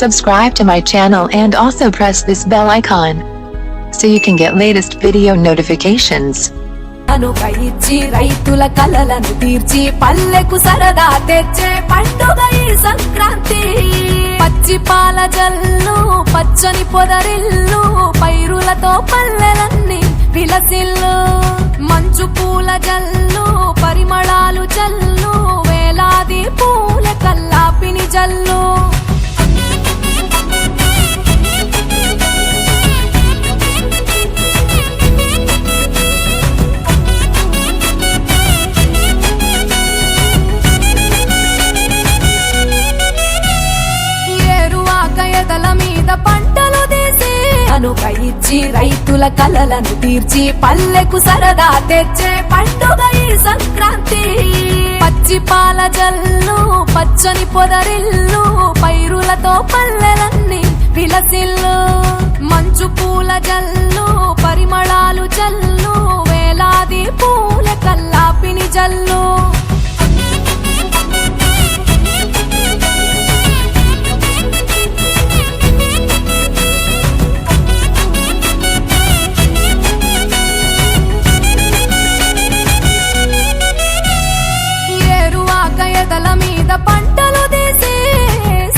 Subscribe to my channel and also press this bell icon. So you can get latest video notifications. అనుక ఇచ్చి రైతుల కలలను తీర్చి పల్లెకు సరదా తెచ్చే పండుగ ఈ సంక్రాంతి పచ్చి పాల జల్లు పచ్చని పొదరిల్లు పైరులతో పల్లెలన్నీ విలసిల్లు మంచు పూల జల్లు పరిమళాలు జల్లు వేలాది పూల కల్లాపిని జల్లు రైతుల కలలను తీర్చి పల్లెకు సరదా తెచ్చే పండుగ ఈ సంక్రాంతి. పచ్చి పాల జల్లు పచ్చని పొదరిల్లు పైరులతో పల్లెలన్నీ విలసిల్లు. మంచు పూల జల్లు పరిమళాలు జల్లు ఎదల మీద పంటలు తీసి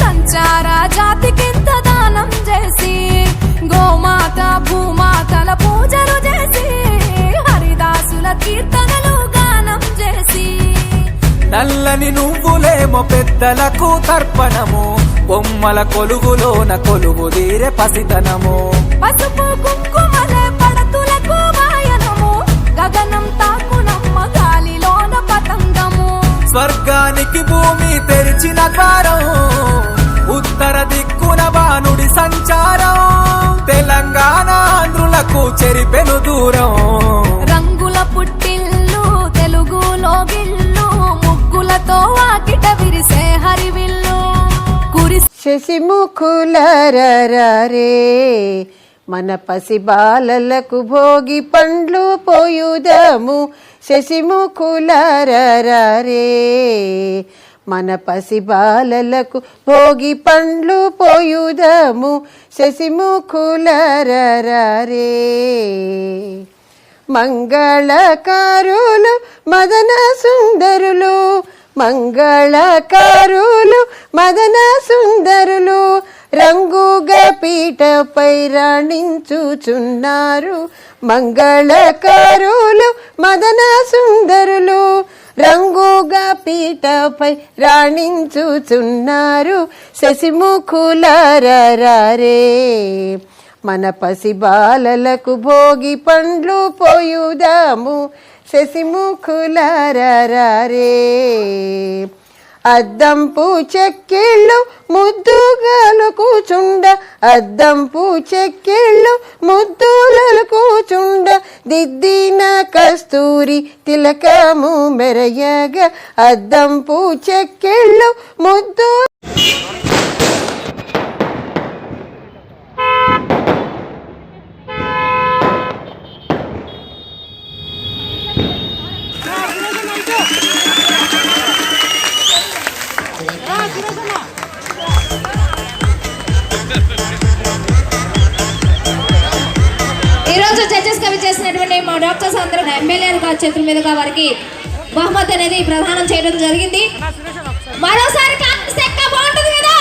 సంచార జాతికింత దానం చేసి గోమాత భూమాతల పూజలు చేసి హరిదాసుల కీర్తనలు గానం చేసి. నల్లని నువ్వులేమో పెద్దలకు తర్పణము బొమ్మల కొలువులోన కొలువు తీరే పసితనము. పసుపు కుంకుమలే స్వర్గానికి భూమి తెరిచిన ద్వారం ఉత్తర దిక్కున బానుడి సంచారం తెలంగాణ ఆంధ్రులకు చెరిపెను దూరం. రంగుల పుట్టిల్లు తెలుగులో గిల్లు ముగ్గులతో వాకిట విరిసే హరివిల్లు. కురిసి శశిముఖులరరే మన పసి బాలలకు భోగి పండ్లు పోయుదము. శశిముఖులరరే మన పసి బాలలకు భోగి పండ్లు పోయుదము. శశిముఖులరరే మంగళకారులు మదన సుందరులు మంగళకారులు మదన సుందరులు రంగుగా పీటపై రాణించుచున్నారు మంగళకారులు మదన సుందరులు రంగుగా పీటపై రాణించుచున్నారు శశిముఖులారే మన పసి బాలలకు భోగి పండ్లు పోయుదాము శశిముఖులారే అద్దంపు చెక్కిళ్ళు ముద్దుగలు కూచుండ అద్దంపు చెక్కిళ్ళు ముద్దులలు కూచుండ దిద్దిన కస్తూరి తిలకము మెరయగ అద్దంపు చెక్కిళ్ళు ముద్దు చేసినటువంటి మా డాక్టర్స్ అందరూ ఎమ్మెల్యేలు గారి చేతుల మీదుగా వారికి బహుమతి అనేది ప్రదానం చేయడం జరిగింది. మరోసారి కాంగ్రెస్ బాగుంటుంది కదా?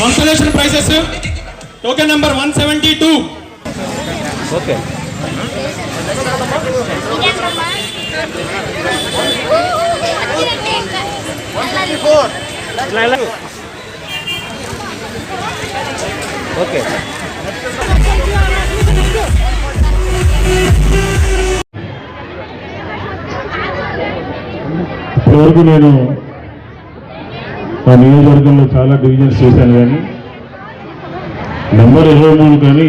Consolation prizes token number one seventy two ఇప్పటివరకు నేను మా నియోజకవర్గంలో చాలా డివిజన్స్ చేశాను కానీ నెంబర్ ఇరవై మూడు కానీ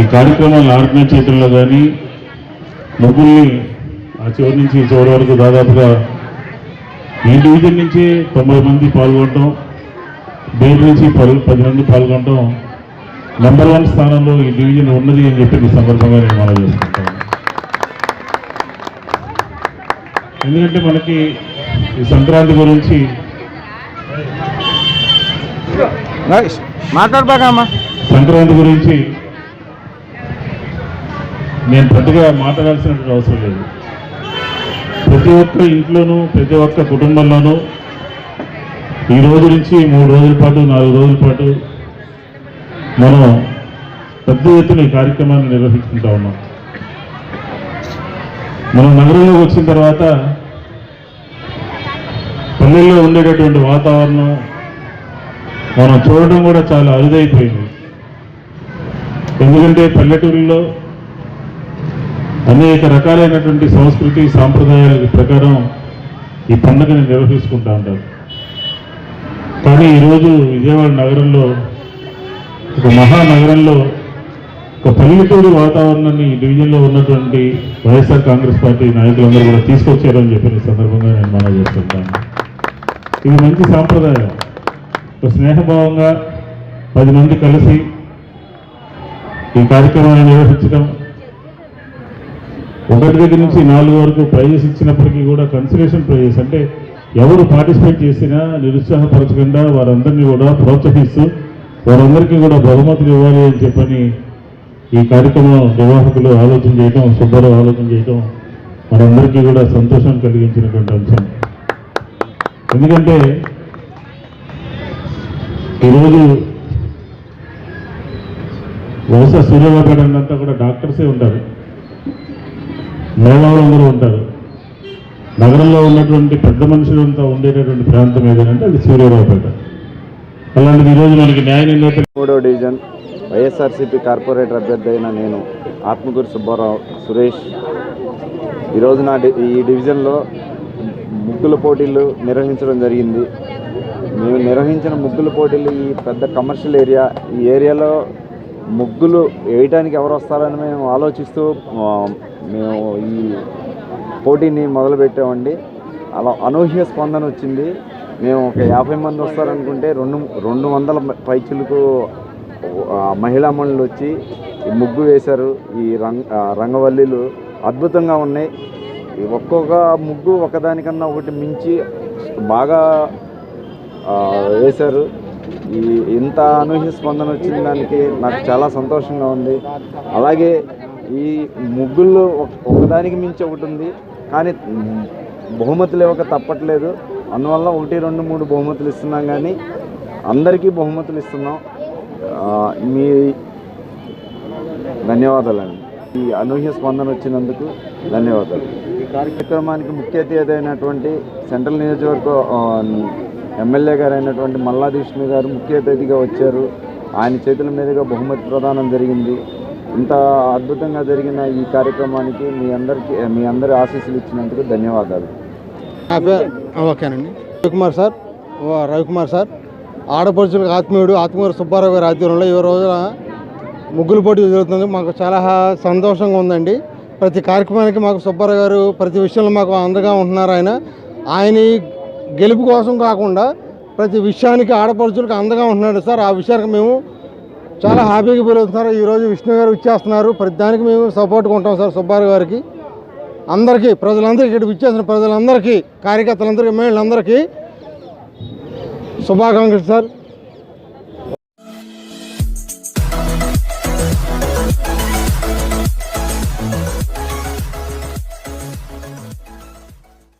ఈ కార్యక్రమాలు ఆర్గనైజ్ చేయడంలో కానీ ముగ్గుల్ని ఆ చివరి నుంచి ఈ చివరి వరకు దాదాపుగా ఈ డివిజన్ నుంచి తొంభై మంది పాల్గొనడం బేర్ నుంచి పది పది మంది పాల్గొనడం నెంబర్ వన్ స్థానంలో ఈ డివిజన్ ఉన్నది అని చెప్పి ఈ సందర్భంగా నేను మనం చేసుకుంటాను. ఎందుకంటే మనకి ఈ సంక్రాంతి గురించి మాట్లాడబాకమ్మా. సంక్రాంతి గురించి నేను పెద్దగా మాట్లాడాల్సినటువంటి అవసరం లేదు. ప్రతి ఒక్క ఇంట్లోనూ ప్రతి ఒక్క కుటుంబంలోనూ ఈ రోజు నుంచి మూడు రోజుల పాటు నాలుగు రోజుల పాటు మనం పెద్ద ఎత్తున ఈ కార్యక్రమాన్ని నిర్వహించుకుంటా ఉన్నాం. మనం నగరంలోకి వచ్చిన తర్వాత పల్లెల్లో ఉండేటటువంటి వాతావరణం మనం చూడడం కూడా చాలా అరుదైపోయింది. ఎందుకంటే పల్లెటూరులో అనేక రకాలైనటువంటి సంస్కృతి సాంప్రదాయాల ప్రకారం ఈ పండుగని నిర్వహిస్తుంటా ఉంటారు. కానీ ఈరోజు విజయవాడ నగరంలో ఒక మహానగరంలో ఒక పల్లెటూరు వాతావరణాన్ని డివిజన్లో ఉన్నటువంటి వైఎస్ఆర్ కాంగ్రెస్ పార్టీ నాయకులందరూ కూడా తీసుకొచ్చారని చెప్పిన సందర్భంగా నేను మనం చేస్తుంటాను. ఇది మంచి సాంప్రదాయం. స్నేహభావంగా పది మంది కలిసి ఈ కార్యక్రమాన్ని నిర్వహించడం ఒకటి దగ్గర నుంచి నాలుగు వరకు ప్రైజెస్ ఇచ్చినప్పటికీ కూడా కన్సిలేషన్ ప్రైజెస్. అంటే ఎవరు పార్టిసిపేట్ చేసినా నిరుత్సాహపరచకుండా వారందరినీ కూడా ప్రోత్సహిస్తూ వారందరికీ కూడా బహుమతులు ఇవ్వాలి అని చెప్పని ఈ కార్యక్రమం నిర్వాహకులు ఆలోచన చేయటం సుబ్బారావు ఆలోచన చేయటం మనందరికీ కూడా సంతోషం కలిగించినటువంటి అంశం. ఎందుకంటే ఈరోజు బహుశా సూర్యాపేట అంతా కూడా డాక్టర్సే ఉంటారు. మేధావులందరూ ఉంటారు. నగరంలో ఉన్నటువంటి పెద్ద మనుషులంతా ఉండేటటువంటి ప్రాంతం ఏదంటే అది సూర్యారావుపేట. అలాంటిది ఈరోజు మనకి న్యాయ నిర్ణేత మూడో డివిజన్ వైఎస్ఆర్సీపీ కార్పొరేటర్ అభ్యర్థి అయిన నేను ఆత్మకూరు సుబ్బారావు సురేష్. ఈరోజు నా డి- ఈ డివిజన్లో ముగ్గుల పోటీలు నిర్వహించడం జరిగింది. మేము నిర్వహించిన ముగ్గుల పోటీలు ఈ పెద్ద కమర్షియల్ ఏరియా ఈ ఏరియాలో ముగ్గులు వేయటానికి ఎవరు వస్తారని మేము ఆలోచిస్తూ మేము ఈ పోటీని మొదలుపెట్టామండి. అలా అనూహ్య స్పందన వచ్చింది. మేము ఒక యాభై మంది వస్తారనుకుంటే రెండు రెండు వందల పైచులకు మహిళా మనులు వచ్చి ముగ్గు వేశారు. ఈ రంగ రంగవల్లీలు రంగవల్లిలు అద్భుతంగా ఉన్నాయి. ఒక్కొక్క ముగ్గు ఒకదానికన్నా ఒకటి మించి బాగా వేశారు. ఈ ఇంత అనూహ్య స్పందన వచ్చిన దానికి నాకు చాలా సంతోషంగా ఉంది. అలాగే ఈ ముగ్గుల్లో ఒక- ఒకదానికి మించి ఒకటి ఉంది. కానీ బహుమతులు ఇవ్వక తప్పట్లేదు. అందువల్ల ఒకటి రెండు మూడు బహుమతులు ఇస్తున్నాం కానీ అందరికీ బహుమతులు ఇస్తున్నాం. మీ ధన్యవాదాలండి. ఈ అనూహ్య స్పందన వచ్చినందుకు ధన్యవాదాలు. ఈ కార్యక్రమానికి ముఖ్య అతిథి అయినటువంటి సెంట్రల్ నియోజకవర్గ ఎమ్మెల్యే గారు అయినటువంటి మల్లాది గారు ముఖ్య అతిథిగా వచ్చారు. ఆయన చేతుల మీదుగా బహుమతి ప్రదానం జరిగింది. ఇంత అద్భుతంగా జరిగిన ఈ కార్యక్రమానికి మీ అందరికీ మీ అందరి ఆశీస్సులు ఇచ్చినందుకు ధన్యవాదాలు. ఓకేనండి. Ravikumar sir Ravikumar sir. ఆడపడుచులకు ఆత్మీయుడు ఆత్మీయుడు సుబ్బారావు గారి ఆధ్వర్యంలో ఈ రోజున ముగ్గులు పోటీ జరుగుతుంది. మాకు చాలా సంతోషంగా ఉందండి. ప్రతి కార్యక్రమానికి మాకు సుబ్బారావు గారు ప్రతి విషయంలో మాకు అందగా ఉంటున్నారు ఆయన. ఆయన గెలుపు కోసం కాకుండా ప్రతి విషయానికి ఆడపడుచులకు అందగా ఉంటున్నాడు సార్. ఆ విషయానికి మేము చాలా హ్యాపీగా ఫీల్ అవుతున్నారు ఈరోజు విష్ణు గారు ఇచ్చేస్తున్నారు. ప్రతి దానికి మేము సపోర్ట్గా ఉంటాం సార్ సుబ్బారావు గారికి. అందరికీ ప్రజలందరికీ ఇక్కడ ఇచ్చేసిన ప్రజలందరికీ కార్యకర్తలందరికీ మహిళలందరికీ శుభాకాంక్షలు సార్.